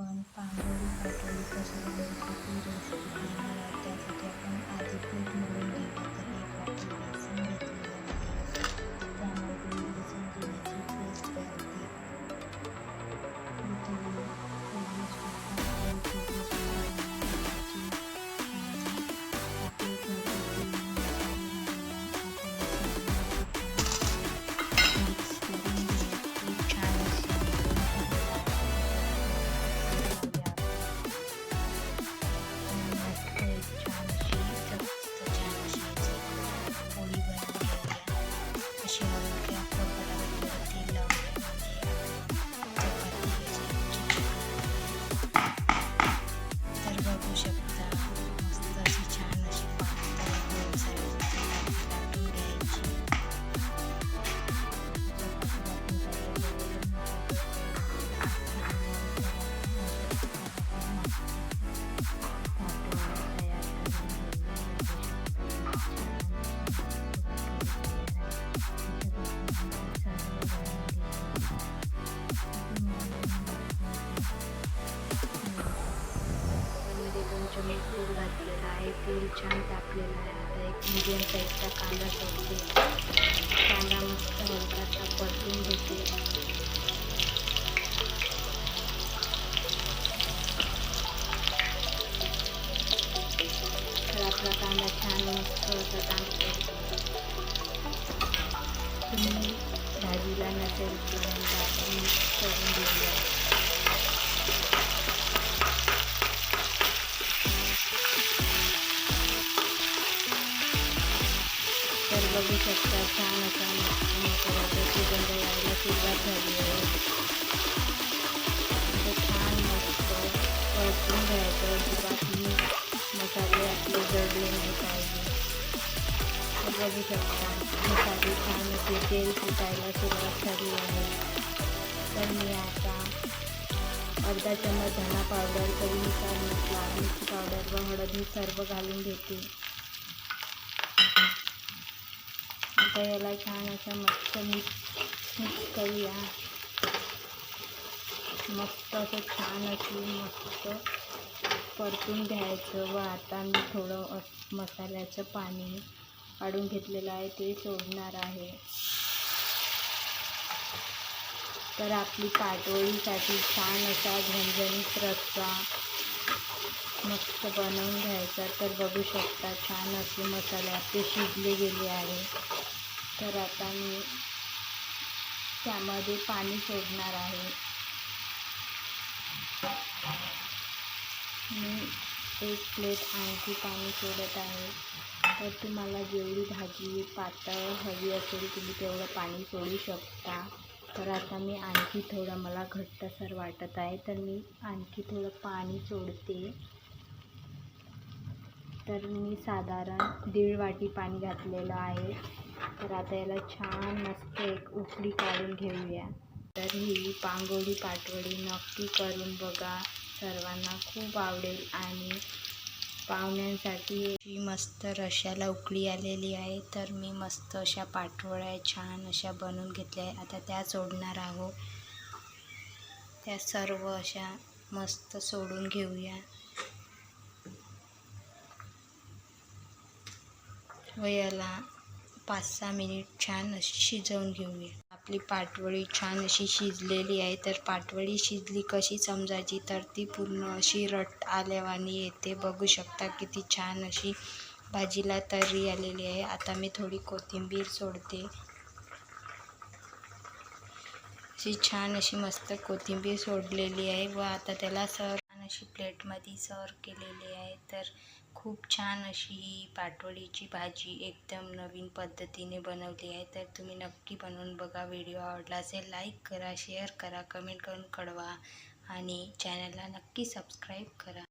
आपण पांघरुण पातोळी कशी बनवायची ती आहे तेल छान तापलेलं आहे. आता एक मिडियम साईजचा कांदा सोडते कांदा मस्त हलकासा परतून घेते. तर आपला कांदा छान मस्त असा कांदा तुम्ही भाजीला नसेल तर आपण करून घेऊया तर बघू शकता छान असा मसाला मसाल्याचा सुगंध यायला सुरुवात झाली आहे छान मस्त परतून घ्यायचं अजिबात मी मसाले आपले जडले नाही पाहिजे बघू शकता मसाले छान असे तेल सुटायला सुरुवात झाली आहे तर मी आता अर्धा चम्मच धना पावडर करून मीठ मिरची पावडर व हळद मी सर्व घालून घेते आता याला छान असं मस्त मिक्स मिक्स करूया. मस्त असं छान अशी मस्त परतून घ्यायचं. व आता मी थोडं मसाल्याचं पाणी काढून घेतलेलं आहे. ते सोडणार आहे. तर आपली पाटोळीसाठी छान असा झणझणीत रस्सा मस्त बनवून घ्यायचा. तर बघू शकता छान असे मसाले आपले शिजले गेले आहे. तर आता मी त्यामध्ये पाणी सोडणार आहे. मी एक प्लेट आणखी पाणी सोडत आहे. तर तुम्हाला जेवढी भाजी पातळ हवी असेल तुम्ही तेवढं पाणी सोडू शकता. तर आता मी आणखी थोडं मला घट्टसर वाटत आहे. तर मी आणखी थोडं पाणी सोडते. तर मी साधारण दीड वाटी पाणी घातलेलं आहे. तर आता याला छान मस्त एक उकळी काढून घेऊया. तर ही पांगोळी पाटवडी नक्की करून बघा. सर्वांना खूप आवडेल आणि पाहुण्यांसाठी ही मस्त रश्याला उकळी आलेली आहे. तर मी मस्त अशा पाटवड्या छान अशा बनवून घेतल्या आहे आता त्या सोडणार आहोत. त्या सर्व अशा मस्त सोडून घेऊया. व याला पाच सहा मिनिट छान अशी शिजवून घेऊया. आपली पाटवडी छान अशी शिजलेली आहे तर पाटवडी शिजली कशी समजायची? तर ती पूर्ण अशी रट आल्यावानी येते. बघू शकता किती छान अशी भाजीला तर्री आलेली आहे. आता मी थोडी कोथिंबीर सोडते. अशी छान अशी मस्त कोथिंबीर सोडलेली आहे व आता त्याला सर्व अशी प्लेटमध्ये सर्व केलेली आहे. तर खूप छान अशी ही पाटोळीची भाजी एकदम नवीन पद्धतीने बनवली आहे. तर तुम्ही नक्की बनवून बघा. व्हिडिओ आवडला असेल लाईक करा शेअर करा कमेंट करून कळवा आणि चॅनलला नक्की सबस्क्राईब करा.